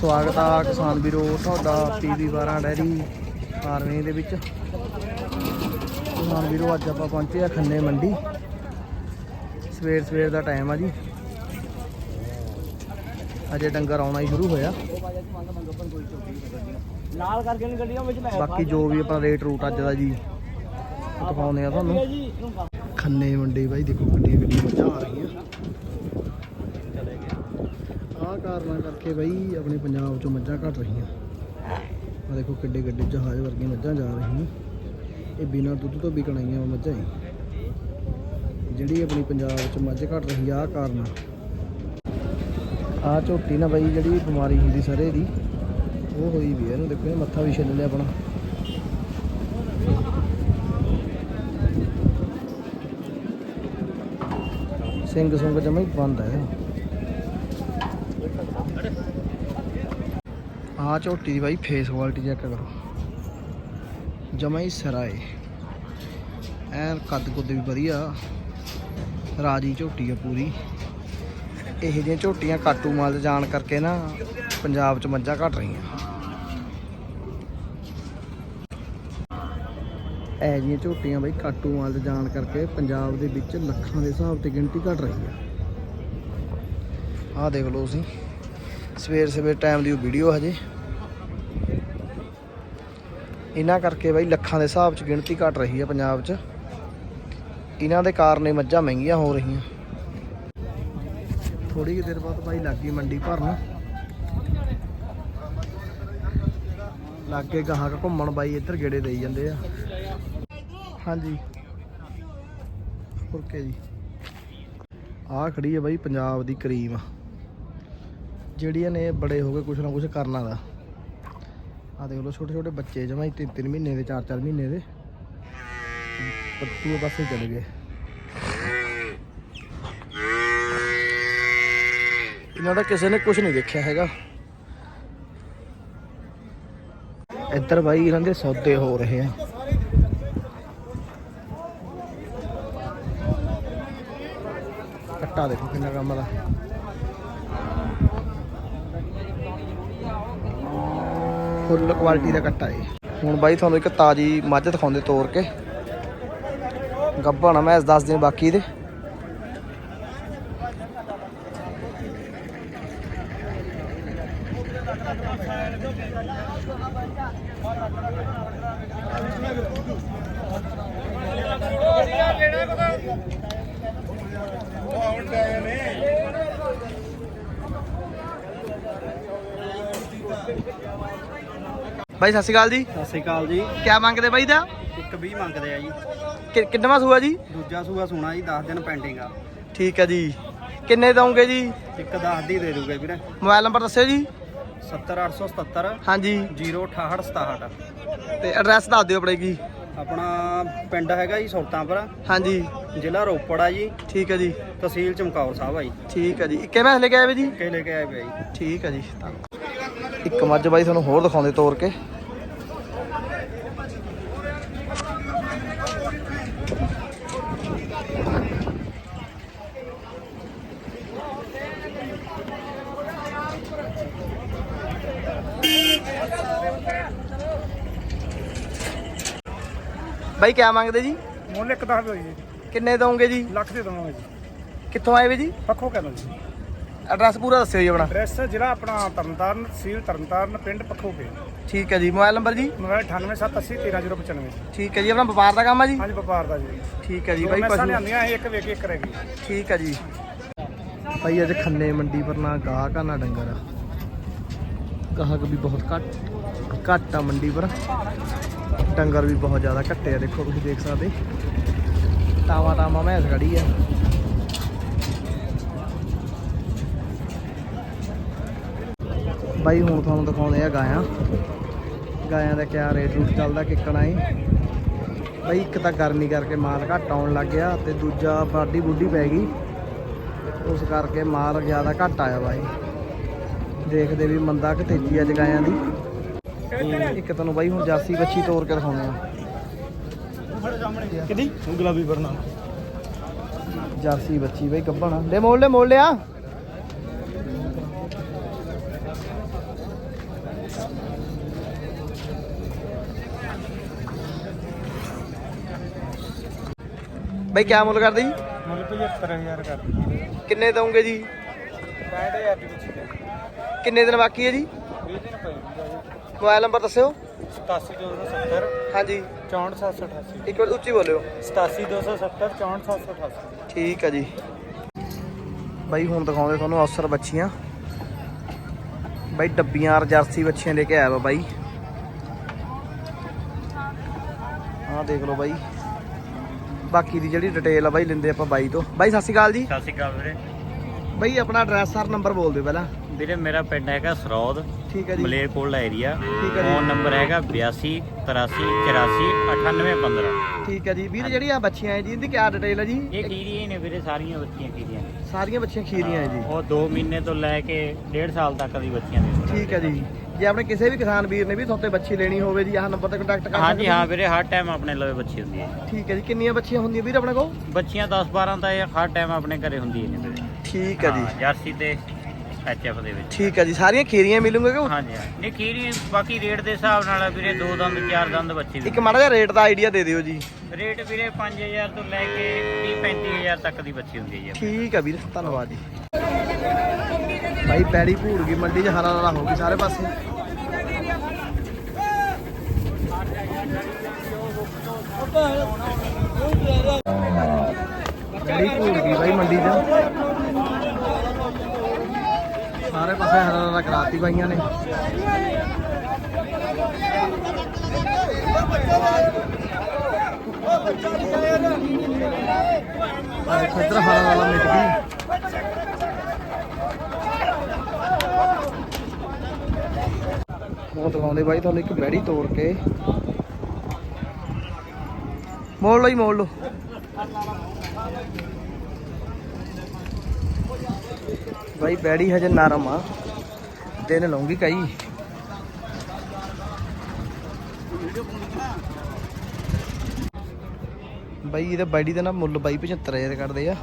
ਸਵਾਗਤ ਆ ਕਿਸਾਨ ਵੀਰੋ ਤੁਹਾਡਾ ਪੀਵੀ 12 ਡੈਰੀ ਫਾਰਮਿੰਗ ਦੇ ਵਿੱਚ। ਕਿਸਾਨ ਵੀਰੋ ਅੱਜ ਆਪਾਂ ਪਹੁੰਚੇ ਆ ਖੰਨੇ ਮੰਡੀ। ਸਵੇਰ ਸਵੇਰ ਦਾ ਟਾਈਮ ਆ ਜੀ। ਅਜੇ ਡੰਗਰ ਆਉਣਾ ਹੀ ਸ਼ੁਰੂ ਹੋਇਆ। ਨਾਲ ਕਰਕੇ ਨਹੀਂ ਗੱਡੀਆਂ ਵਿੱਚ ਲੈ ਬਾਕੀ ਜੋ ਵੀ ਆਪਣਾ ਰੇਟ ਰੂਟ ਅੱਜ ਦਾ ਜੀ ਦਿਖਾਉਂਦੇ ਆ ਤੁਹਾਨੂੰ। ਖੰਨੇ ਮੰਡੀ ਬਾਈ ਦੇਖੋ ਗੱਡੀਆਂ ਗੱਡੀਆਂ ਮੱਝਾਂ ਆ ਰਹੀਆਂ। ਆਹ ਕਾਰਨਾਂ ਕਰਕੇ ਬਈ ਆਪਣੇ ਪੰਜਾਬ ਚੋਂ ਮੱਝਾਂ ਘਟ ਰਹੀਆਂ। ਆ ਦੇਖੋ ਕਿੱਡੇ ਕਿੱਡੇ ਜਹਾਜ਼ ਵਰਗੀਆਂ ਮੱਝਾਂ ਜਾ ਰਹੀਆਂ। ਇਹ ਬਿਨਾਂ ਦੁੱਧ ਤੋਂ ਵਿਕਣ ਆਈਆਂ ਮੱਝਾਂ ਹੀ ਜਿਹੜੀ ਆਪਣੀ ਪੰਜਾਬ ਚ ਮੱਝ ਘਟ ਰਹੀ ਆ, ਆਹ ਕਾਰਨ ਆ। ਝੋਟੀ ਨਾ ਬਈ ਜਿਹੜੀ ਬਿਮਾਰੀ ਹੁੰਦੀ ਸਾਰੇ ਦੀ, ਉਹ ਹੋਈ ਵੀ ਇਹਨੂੰ ਦੇਖੋ ਇਹ ਮੱਥਾ ਵੀ ਛਿੱਲ ਲਿਆ ਆਪਣਾ। ਸਿੰਘ ਸੁੰਗ ਜਮਾ ਹੀ ਬੰਦ ਹੈ ਆ ਝੋਟੀ ਦੀ ਬਾਈ ਫੇਸ ਕੁਆਲਿਟੀ ਚੈੱਕ ਕਰੋ। ਜਮਾ ਹੀ ਸਰਾਏ ਐਨ ਕੱਦ ਕੁੱਦ ਵੀ ਵਧੀਆ। ਰਾਜੀ ਝੋਟੀ ਆ ਪੂਰੀ। ਇਹੋ ਜਿਹੀਆਂ ਝੋਟੀਆਂ ਕਾਟੂ ਮਾਲ ਤੇ ਜਾਣ ਕਰਕੇ ਨਾ ਪੰਜਾਬ 'ਚ ਮੱਝਾਂ ਘਟ ਰਹੀਆਂ। ਇਹ ਜਿਹੀਆਂ ਝੋਟੀਆਂ ਬਈ ਕਾਟੂ ਮਾਲ ਤੇ ਜਾਣ ਕਰਕੇ ਪੰਜਾਬ ਦੇ ਵਿੱਚ ਲੱਖਾਂ ਦੇ ਹਿਸਾਬ ਤੇ ਗਿਣਤੀ ਘਟ ਰਹੀ ਆ। ਆਹ ਦੇਖ ਲਓ ਤੁਸੀਂ। ਸਵੇਰ ਸਵੇਰ ਟਾਈਮ ਦੀ ਉਹ ਵੀਡੀਓ ਹਜੇ। ਇਹਨਾਂ ਕਰਕੇ ਬਾਈ ਲੱਖਾਂ ਦੇ ਹਿਸਾਬ 'ਚ ਗਿਣਤੀ ਘਟ ਰਹੀ ਹੈ ਪੰਜਾਬ 'ਚ। ਇਹਨਾਂ ਦੇ ਕਾਰਨ ਇਹ ਮੱਝਾਂ ਮਹਿੰਗੀਆਂ ਹੋ ਰਹੀਆਂ। ਥੋੜੀ ਜਿਹੀ ਦੇਰ ਬਾਅਦ ਬਾਈ ਲੱਗੀ ਮੰਡੀ ਭਰਨ। ਲੱਗੇ ਗਾਹਕ ਘੁੰਮਣ ਬਾਈ ਇੱਧਰ ਗੇੜੇ ਦੇਈ ਜਾਂਦੇ ਆ। ਹਾਂਜੀ। ਓਕੇ ਜੀ। ਆਹ ਖੜੀ ਹੈ ਬਾਈ ਪੰਜਾਬ ਦੀ ਕਰੀਮ। ਜਿਹੜੀਆਂ ਨੇ ਬੜੇ ਹੋ ਕੇ ਕੁਛ ਨਾ ਕੁਛ ਕਰਨਾ ਦਾ। ਆ ਦੇਖ ਲਓ ਛੋਟੇ ਛੋਟੇ ਬੱਚੇ ਜਮਾ ਹੀ ਤਿੰਨ ਤਿੰਨ ਮਹੀਨੇ ਦੇ, ਚਾਰ ਚਾਰ ਮਹੀਨੇ ਦੇ। ਦੂਏ ਪਾਸੇ ਚਲੇ ਗਏ। ਇਹਨਾਂ ਦਾ ਕਿਸੇ ਨੇ ਕੁਝ ਨਹੀਂ ਦੇਖਿਆ ਹੈਗਾ। ਇੱਧਰ ਬਾਈ ਇਹਨਾਂ ਦੇ ਸੌਦੇ ਹੋ ਰਹੇ ਆ। ਕੱਟਾ ਦੇਖੋ ਕਿੰਨਾ ਕੰਮ ਦਾ ਫੁੱਲ ਕੁਆਲਿਟੀ ਦਾ ਕੱਟਾ ਏ ਹੁਣ ਬਾਈ ਤੁਹਾਨੂੰ ਇੱਕ ਤਾਜੀ ਮੱਝ ਦਿਖਾਉਂਦੇ ਤੋਰ ਕੇ। ਗੱਭਣਾ ਮੈਂ 10 ਦਿਨ ਬਾਕੀ ਦੇ। ਬਾਈ ਸਤਿ ਸ਼੍ਰੀ ਅਕਾਲ ਜੀ। ਸਤਿ ਸ਼੍ਰੀ ਅਕਾਲ ਜੀ। ਕਿਆ ਮੰਗਦੇ ਬਾਈ ਦਾ? ਇੱਕ 20 ਮੰਗਦੇ ਆ ਜੀ। ਕਿ- ਕਿੰਨਵਾਂ ਸੂਆ ਜੀ? ਦੂਜਾ ਸੂਆ ਸੁਣਾ ਜੀ 10 ਦਿਨ ਪੈਂਡਿੰਗ ਆ। ਠੀਕ ਹੈ ਜੀ। ਕਿੰਨੇ ਦਵੋਗੇ ਜੀ? ਇੱਕ 10 ਦੀ ਦੇ ਦੂਗੇ ਵੀਰੇ। ਮੋਬਾਈਲ ਨੰਬਰ ਦੱਸਿਓ ਜੀ। 70877 ਹਾਂਜੀ। 06867 ਤੇ ਐਡਰੈਸ ਦੱਸ ਦਿਓ ਆਪਣੇ ਕੀ। ਆਪਣਾ ਪਿੰਡ ਹੈਗਾ ਜੀ ਸੁਲਤਾਨਪੁਰ ਹਾਂਜੀ। ਜ਼ਿਲ੍ਹਾ ਰੋਪੜ ਆ ਜੀ। ਠੀਕ ਹੈ ਜੀ। ਤਹਿਸੀਲ ਚਮਕੌਰ ਸਾਹਿਬ ਆ ਜੀ। ਠੀਕ ਹੈ ਜੀ। ਇੱਕੇ ਮੈਂ ਲੈ ਕੇ ਆਏ ਵੇ ਜੀ? ਕੇ ਲੈ ਕੇ ਆਏ ਪਿਆ ਜੀ। ਠੀਕ ਹੈ ਜੀ ਇੱਕ ਮੱਝ ਬਾਈ ਤੁਹਾਨੂੰ ਹੋਰ ਦਿਖਾਉਂਦੇ ਤੋੜ ਕੇ। ਬਾਈ ਕਿਆ ਮੰਗਦੇ ਜੀ? ਮੁੱਲ ਇੱਕ 10 ਹੋਈ ਜੀ। ਕਿੰਨੇ ਦਵੋਗੇ ਜੀ? ਲੱਖ ਦੇ ਦਵਾਂਗੇ ਜੀ। ਕਿੱਥੋਂ ਆਏ ਵੇ ਜੀ? ਪੱਖੋ ਕਹਿੰਦਾ ਜੀ। ਐਡਰੈਸ ਪੂਰਾ ਦੱਸਿਓ ਜੀ ਆਪਣਾ। ਐਡਰੈਸ ਜ਼ਿਲ੍ਹਾ ਆਪਣਾ ਤਰਨਤਾਰਨ ਤਹਿਸੀਲ ਤਰਨਤਾਰਨ ਪਿੰਡ ਪੱਖੋ ਕੇ ਠੀਕ ਹੈ ਜੀ ਮੋਬਾਈਲ ਨੰਬਰ ਜੀ? ਮੋਬਾਈਲ 9878013095 ਠੀਕ ਹੈ ਜੀ ਆਪਣਾ ਵਪਾਰ ਦਾ ਕੰਮ ਆ ਜੀ? ਹਾਂਜੀ ਵਪਾਰ ਦਾ ਜੀ। ਠੀਕ ਹੈ ਜੀ ਬਾਈ ਪਸ਼ੂ। ਲਿਆਂਦੀਆਂ ਸੀ, ਇੱਕ ਵੇਖ ਇੱਕ ਰਹਿ ਗਈ। ਠੀਕ ਹੈ ਜੀ। ਭਾਈ ਅੱਜ ਖੰਨੇ ਮੰਡੀ ਪਰ ਨਾ ਗਾਹਕ ਆ ਨਾ ਡੰਗਰ ਆ। ਗਾਹਕ ਵੀ ਬਹੁਤ ਘੱਟ ਘੱਟ ਆ ਮੰਡੀ ਪਰ। ਡੰਗਰ ਵੀ ਬਹੁਤ ਜ਼ਿਆਦਾ ਘੱਟੇ ਆ ਦੇਖੋ ਤੁਸੀਂ ਦੇਖ ਸਕਦੇ। ਟਾਵਾ ਟਾਵਾ ਮੈਸ ਖੜੀ ਆ। ਬਾਈ ਹੁਣ ਤੁਹਾਨੂੰ ਦਿਖਾਉਂਦੇ ਆ ਗਾਇਆਂ। ਗਾਇਆਂ ਦਾ ਕਿਆ ਰੇਟ ਰੂਟ ਚੱਲਦਾ ਕਿੱਕਣਾ ਏ ਬਈ ਇੱਕ ਤਾਂ ਗਰਮੀ ਕਰਕੇ ਮਾਲ ਘੱਟ ਆਉਣ ਲੱਗ ਗਿਆ ਤੇ ਦੂਜਾ ਬਾਡੀ ਬੁੱਢੀ ਪੈ ਗਈ। ਉਸ ਕਰਕੇ ਮਾਲ ਜ਼ਿਆਦਾ ਘੱਟ ਆਇਆ ਬਾਈ। ਦੇਖਦੇ ਵੀ ਮੰਦਾ ਕਿ ਤੇਜ਼ੀ ਆ ਜਗਾਇਆਂ ਦੀ। ਇੱਕ ਤੁਹਾਨੂੰ ਬਾਈ ਹੁਣ ਜਾਸੀ ਬੱਚੀ ਤੋੜ ਕੇ ਦਿਖਾਉਂਦੇ ਆ ਕਿਹਦੀ? ਗੁਲਾਬੀ ਵਰਨਾ। ਜਾਸੀ ਬੱਚੀ ਬਈ ਗੱਭਣ। ਲੈ ਮੋੜ ਲੈ ਮੋੜ ਲਿਆ। ਬਾਈ ਕਿਆ ਮੁੱਲ ਕਰਦੇ ਜੀ? ਮੁੱਲ 75000 ਕਰ ਕਿੰਨੇ ਦਵੋਗੇ ਜੀ? 65000 ਦੀ ਵਿੱਚ ਕਿੰਨੇ ਦਿਨ ਬਾਕੀ ਹੈ ਜੀ? 20 ਦਿਨ ਪਏ ਮੋਬਾਈਲ ਨੰਬਰ ਦੱਸਿਓ। 87270 ਹਾਂਜੀ। 64788 ਇੱਕ ਵਾਰ ਉੱਚੀ ਬੋਲਿਓ। 87270 64788 ਠੀਕ ਹੈ ਜੀ। ਬਾਈ ਹੁਣ ਦਿਖਾਉਂਦੇ ਤੁਹਾਨੂੰ ਅਫਸਰ ਬੱਚੀਆਂ। ਬਾਈ ਡੱਬੀਆਂ ਜਰਸੀ ਬੱਚੀਆਂ ਲੈ ਕੇ ਆਇਆ ਵਾ ਬਾਈ। ਆਹ ਦੇਖ ਲਓ ਬਾਈ। ਬਾਕੀ ਦੀ ਜਿਹੜੀ ਡਿਟੇਲ ਆ ਬਾਈ ਲੈਂਦੇ ਆਪਾਂ ਬਾਈ ਤੋਂ। ਬਾਈ ਸਤਿ ਸ਼੍ਰੀ ਅਕਾਲ ਜੀ। ਸਤਿ ਸ਼੍ਰੀ ਅਕਾਲ ਵੀਰੇ। ਬਾਈ ਆਪਣਾ ਐਡਰੈਸ ਸਰ ਨੰਬਰ ਬੋਲ ਦਿਓ ਪਹਿਲਾਂ। ਵੀਰੇ ਮੇਰਾ ਪਿੰਡ ਹੈਗਾ ਸਰੌਦ ਠੀਕ ਹੈ ਜੀ। ਮਲੇਰਕੋਟਲਾ ਏਰੀਆ ਠੀਕ ਹੈ ਜੀ। ਫੋਨ ਨੰਬਰ ਹੈਗਾ 82 83 84 98 15 ਠੀਕ ਹੈ ਜੀ। ਵੀਰ ਜਿਹੜੀ ਆ ਬੱਚੀਆਂ ਹੈ ਜੀ ਇਹਦੀ ਕੀ ਡਿਟੇਲ ਹੈ ਜੀ? ਇਹ ਖੀਰੀਆਂ ਨੇ ਵੀਰੇ ਸਾਰੀਆਂ ਬੱਚੀਆਂ ਖੀਰੀਆਂ ਨੇ। ਸਾਰੀਆਂ ਬੱਚੀਆਂ ਖੀਰੀਆਂ ਹੈ ਜੀ। ਉਹ 2 ਮਹੀਨੇ ਤੋਂ ਲੈ ਕੇ 1.5 ਸਾਲ ਤੱਕ ਦੀ ਬੱਚੀਆਂ ਦੇ ਠੀਕ ਹੈ ਜੀ। ਜੇ ਆਪਣੇ ਕਿਸੇ ਵੀ ਕਿਸਾਨ ਵੀਰ ਨੇ ਵੀ ਤੁਹਾਤੇ ਬੱਚੀ ਲੈਣੀ ਹੋਵੇ ਜੀ ਆਹ ਨੰਬਰ ਤੇ ਕੰਟੈਕਟ ਕਰ ਹਾਂਜੀ ਹਾਂ ਵੀਰੇ ਹਰ ਟਾਈਮ ਆਪਣੇ ਲਵੇ ਬੱਚੀ ਹੁੰਦੀ ਹੈ ਠੀਕ ਹੈ ਜੀ ਕਿੰਨੀਆਂ ਬੱਚੀਆਂ ਹੁੰਦੀਆਂ ਵੀਰ ਆਪਣੇ ਕੋਲ? ਬੱਚੀਆਂ 10 12 ਤਾਂ ਇਹ ਹਰ ਟਾਈਮ ਆਪਣੇ ਘਰੇ ਹੁੰਦੀ ਨੇ ਵੀਰੇ। ਠੀਕ ਹੈ ਜੀ। ਹਾਂ, ਜਰਸੀ ਤੇ ਐਚਐਫ ਦੇ ਵਿੱਚ। ਠੀਕ ਹੈ ਜੀ ਸਾਰੀਆਂ ਖੀਰੀਆਂ ਮਿਲੂਗੇ ਕਿ ਹਾਂਜੀ ਹਾਂ। ਨਹੀਂ ਖੀਰੀ ਬਾਕੀ ਰੇਟ ਦੇ ਹਿਸਾਬ ਨਾਲ ਵੀਰੇ ਦੋ ਦੰਦ ਚਾਰ ਦੰਦ ਬੱਚੀ ਇੱਕ ਮਾੜਾ ਜਿਹਾ ਰੇਟ ਦਾ ਆਈਡੀਆ ਦੇ ਦਿਓ ਜੀ। ਰੇਟ ਵੀਰੇ 5000 ਤੋਂ ਲੈ ਕੇ 30 35000 ਤੱਕ ਦੀ ਬੱਚੀ ਹੁੰਦੀ ਹੈ ਜੀ ਠੀਕ ਹੈ ਵੀਰ ਧੰਨਵਾਦ ਜੀ। ਭਾਈ ਪੈੜੀ ਭੂੜ ਗਈ, ਮੰਡੀ 'ਚ ਹਰਾ ਹਰਾ ਹੋ ਗਈ ਸਾਰੇ ਪਾਸੇ। ਪੈੜੀ ਭੂੜ ਗਈ ਭਾਈ ਮੰਡੀ 'ਚ। ਸਾਰੇ ਪਾਸੇ ਹਰਾ ਹਰਾ ਕਰਾਤੀ ਬਾਈਆਂ ਨੇ। ਆਹ ਦੇਖੋ, ਇੱਧਰ ਹਰਾ ਵਾਲਾ ਮਿਟ ਗਈ। ਉਹ ਦਿਖਾਉਂਦੇ ਬਾਈ, ਤੁਹਾਨੂੰ ਇੱਕ ਬੈੜੀ ਤੋੜ ਕੇ। ਮੋੜ ਲਓ ਜੀ, ਮੋੜ ਲਓ। ਬਾਈ, ਬੈੜੀ ਹਜੇ ਨਰਮ ਆ। ਦਿਨ ਲਾਉਂਗੀ ਕਈ। ਬਾਈ, ਇਹਦਾ ਬੈੜੀ ਦਾ ਨਾ ਮੁੱਲ ਬਾਈ 75000 ਕਰਦੇ ਆ।